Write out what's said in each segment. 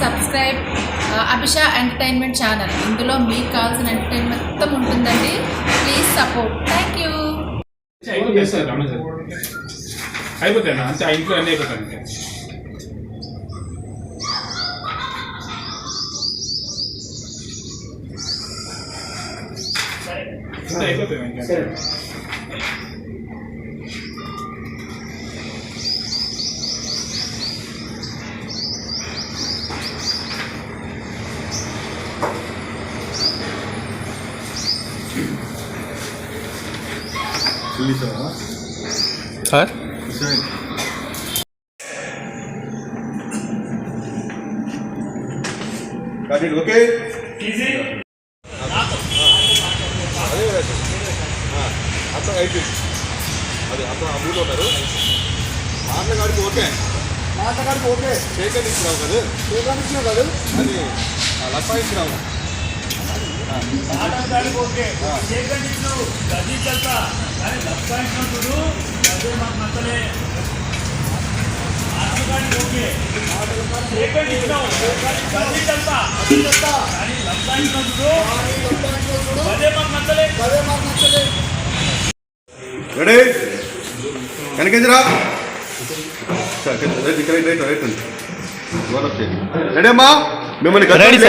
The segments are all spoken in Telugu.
సబ్స్క్రైబ్ అభిషా ఎంటర్టైన్మెంట్ ఛానల్ ఇందులో మీకు కావాల్సిన ఎంటర్టైన్మెంట్ మొత్తం ఉంటుందండి. ప్లీజ్ సపోర్ట్ థ్యాంక్ యూ అంతే ఆ ఇంట్లో అన్నీ అంతే. అయిపోతాయి సార్ ఓకే అర్థం అయిపోయింది అది అర్థం ఆ మూడు ఉన్నారు మాటగాడికి ఓకే. మాటగాడికి ఓకే చేయకండి ఇచ్చినావు కదా. చేయడానికి ఇచ్చినావు కదా. అది లక్ష ఇచ్చినావు. ఆటగాడికి ఓకే సేకండ్ ఇచ్చినావు గది చెల్తా కానీ లక్ష ఇచ్చినావు చూడు అదే మాకు నచ్చలే ఆటగాడికి ఓకే సేకండ్ ఇచ్చినావు గది చెల్తా కానీ లక్ష ఇచ్చినావు చూడు అదే మాకు నచ్చలే రెడీ రెడీ అమ్మా మిమ్మల్ని.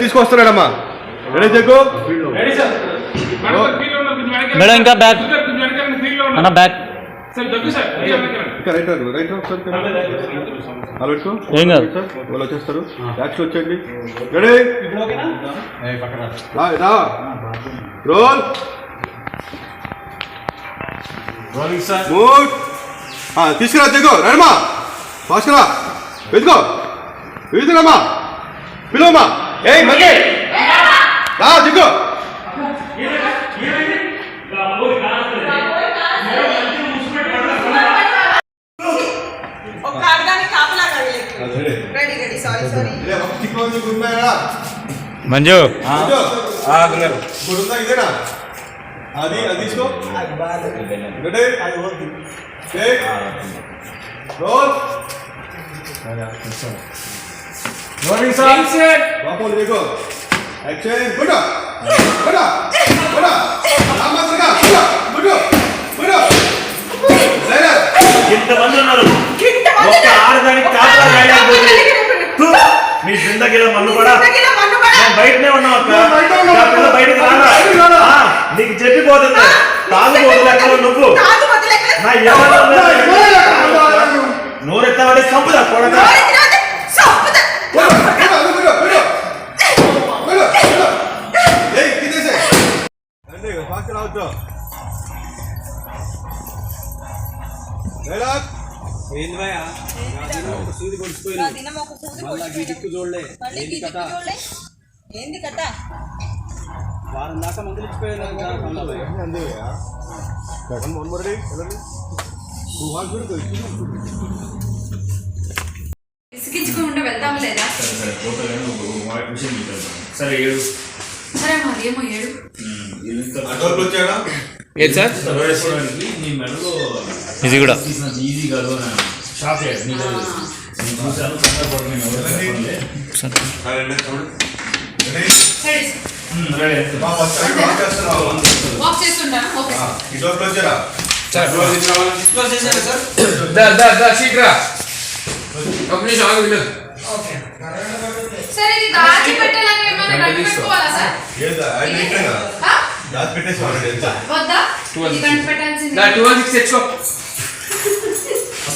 తీసుకొస్తున్నాడమ్మా. Ready Jaggu ready sir madam ఇంకా ఉన్న అన్న బ్యాక్ రైట్ రైట్ ఒకసారి. ఏం కాదు. వాళ్ళు వచ్చేస్తారు. యాక్షన్ వచ్చేయండి. రెడీ. రోల్ మూడ్ ఆ, తీసుకురా జగ్గు రండమ్మా. ఫాస్ట్గా వెతుకో వెతుకురామ్మా పిలువమ్మా ఏయ్ మగే రా సారీ మంజు. ఉందా ఇదేనా? అది అది తీసుకో రోల్ రోలింగ్ సార్ బాపు देखो action good good good Ramachandra good good లేరా ఇంతమంది ఉన్నారు. ఇంతమంది ఒక్క ఆడదానికి కాపలా కాయకపోతే తు, మీ జిందగీలో మన్ను. నేను బయటనే ఉన్నావు అక్క. బయటకు? ఆ, నీకు చెప్పిపోతుంది. తాగుబోతు లెక్కలో నువ్వు. తాగు నా ఎవరు నోరెత్తావంటే చంపుదా కొడక. నా దినం ఒక పూది పొడిచిపోయాడు. మళ్ళీ ఈ దిక్కు చూడలే. ఏంది కథ? విసిగించకుండా వెళ్దాం లేదా? సరే ఏడు. సరే మాది ఏమో ఏడు. ఏది సార్ నీ మెడలో ఇది కూడా. తీసినంత ఈజీ కాదు. అని షాక్ అయ్యాడు నీ దగ్గర.